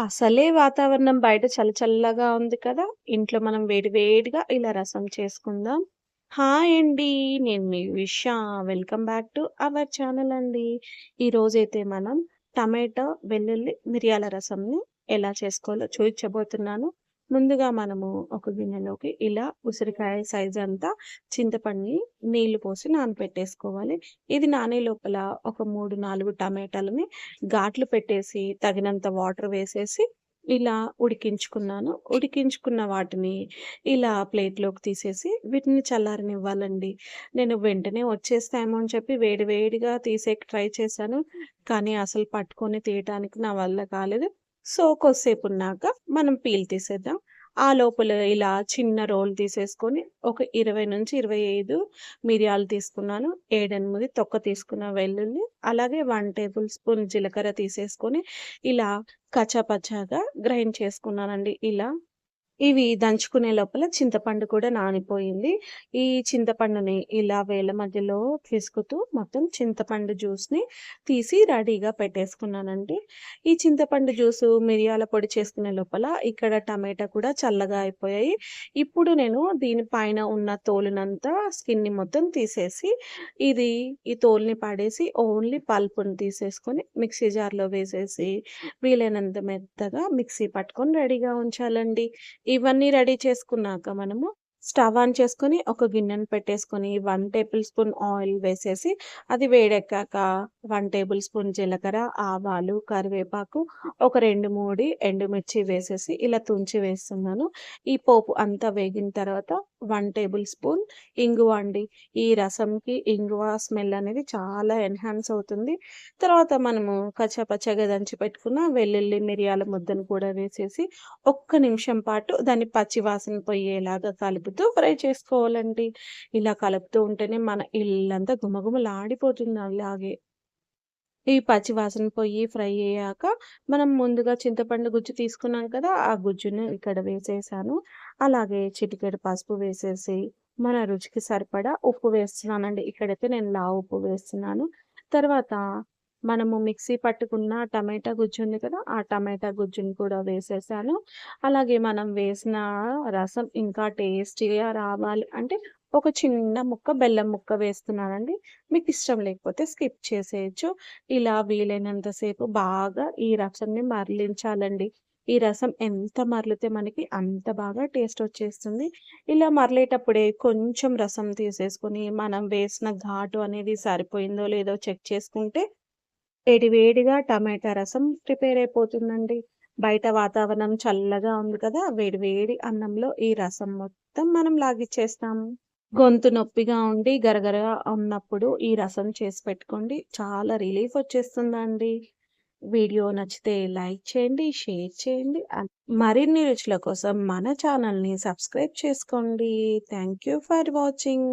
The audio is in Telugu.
అసలే వాతావరణం బయట చల్ల చల్లగా ఉంది కదా! ఇంట్లో మనం వేడి వేడిగా ఇలా రసం చేసుకుందాం. హాయ్ అండి. నేను మీ Visha. Welcome back to our channel అండి. ఈరోజైతే మనం టమాటో, వెల్లుల్లి, మిరియాల రసంని ఎలా చేసుకోవాలో చూపించబోతున్నాను ముందుగా మనము ఒక గిన్నెలోకి ఇలా ఉసిరికాయ సైజ్ అంతా చింతపండుని నీళ్ళు పోసి నానపెట్టేసుకోవాలి. ఇది నానే లోపల ఒక 3, 4 టమాటాలని ఘాట్లు పెట్టేసి తగినంత వాటర్ వేసేసి ఇలా ఉడికించుకున్నాను. ఉడికించుకున్న వాటిని ఇలా ప్లేట్‌లోకి తీసేసి వీటిని చల్లారనివ్వాలండి. నేను వెంటనే వచ్చేస్తాయేమో అని చెప్పి వేడి వేడిగా తీసేకి ట్రై చేశాను. కానీ అసలు పట్టుకొని తీయటానికి నా వల్ల కాలేదు. సో, కొద్దిసేపు ఉన్నాక మనం పీల్ తీసేద్దాం. ఆ లోపల ఇలా చిన్న రోల్ తీసేసుకొని ఒక 20-25 మిరియాలు తీసుకున్నాను. 7, 8 తొక్క తీసుకున్న వెల్లుల్లి, అలాగే వన్ టేబుల్ స్పూన్ జీలకర్ర తీసేసుకొని ఇలా కచ్చాపచ్చాగా గ్రైండ్ చేసుకున్నానండి ఇలా. ఇవి దంచుకునే లోపల చింతపండు కూడా నానిపోయింది. ఈ చింతపండుని ఇలా వేల మధ్యలో పిసుకుతూ మొత్తం చింతపండు జ్యూస్‌ని తీసి రెడీగా పెట్టేసుకున్నానండి. ఈ చింతపండు జ్యూసు, మిరియాల పొడి చేసుకునే లోపల ఇక్కడ టమాటా కూడా చల్లగా అయిపోయాయి. ఇప్పుడు నేను దీని పైన ఉన్న తోలునంతా స్కిన్‌ని మొత్తం తీసేసి ఇది ఈ తోలుని పాడేసి ఓన్లీ పల్పుని తీసేసుకొని మిక్సీ జార్‌లో వేసేసి వీలైనంత మెత్తగా మిక్సీ పట్టుకొని రెడీగా ఉంచాలండి. ఇవన్నీ రెడీ చేసుకున్నాక మనము స్టవ్ ఆన్ చేసుకొని ఒక గిన్నెను పెట్టేసుకొని వన్ టేబుల్ స్పూన్ ఆయిల్ వేసేసి అది వేడెక్కాక వన్ టేబుల్ స్పూన్ జీలకర్ర, ఆవాలు, కరివేపాకు, ఒక 2, 3 ఎండుమిర్చి వేసేసి ఇలా తుంచి వేస్తున్నాను. ఈ పోపు అంతా వేగిన తర్వాత వన్ టేబుల్ స్పూన్ ఇంగువ అండి. ఈ రసంకి ఇంగువ స్మెల్ అనేది చాలా ఎన్హాన్స్ అవుతుంది. తర్వాత మనము కచ్చాపచ్చాగా దంచి పెట్టుకున్న వెల్లుల్లి, మిరియాల ముద్దను కూడా వేసేసి ఒక్క నిమిషం పాటు దాన్ని పచ్చివాసన పొయ్యేలాగా పోయేలాగా కలుపుతూ ఫ్రై చేసుకోవాలండి. ఇలా కలుపుతూ ఉంటేనే మన ఇల్లంతా గుమగుమలాడిపోతుంది అలాగే. ఈ పచ్చి వాసన పోయి ఫ్రై అయ్యాక మనం ముందుగా చింతపండు గుజ్జు తీసుకున్నాం కదా! ఆ గుజ్జుని ఇక్కడ వేసేసాను. అలాగే చిటికెడు పసుపు వేసేసి మన రుచికి సరిపడా ఉప్పు వేస్తున్నానండి. ఇక్కడైతే నేను లావు ఉప్పు వేస్తున్నాను. తర్వాత మనము మిక్సీ పట్టుకున్న టమాటా గుజ్జు ఉంది కదా! ఆ టమాటా గుజ్జుని కూడా వేసేసాను. అలాగే మనం వేసిన రసం ఇంకా టేస్టీగా రావాలి అంటే ఒక చిన్న ముక్క బెల్లం ముక్క వేస్తున్నానండి. మీకు ఇష్టం లేకపోతే స్కిప్ చేసేయొచ్చు. ఇలా వీలైనంతసేపు బాగా ఈ రసంని మరలించాలండి. ఈ రసం ఎంత మరలితే మనకి అంత బాగా టేస్ట్ వచ్చేస్తుంది. ఇలా మరలేటప్పుడే కొంచెం రసం తీసేసుకొని మనం వేసిన ఘాటు అనేది సరిపోయిందో లేదో చెక్ చేసుకుంటే వేడివేడిగా టమాటా రసం ప్రిపేర్ అయిపోతుందండి. బయట వాతావరణం చల్లగా ఉంది కదా! వేడి వేడి అన్నంలో ఈ రసం మొత్తం మనం లాగిచ్చేస్తాము. గొంతు నొప్పిగా ఉండి గరగర ఉన్నప్పుడు ఈ రసం చేసి పెట్టుకోండి. చాలా రిలీఫ్ వచ్చేస్తుందండి. వీడియో నచ్చితే లైక్ చేయండి, షేర్ చేయండి. మరిన్ని రుచుల కోసం మన ఛానల్‌ని సబ్స్క్రైబ్ చేసుకోండి. Thank you for watching.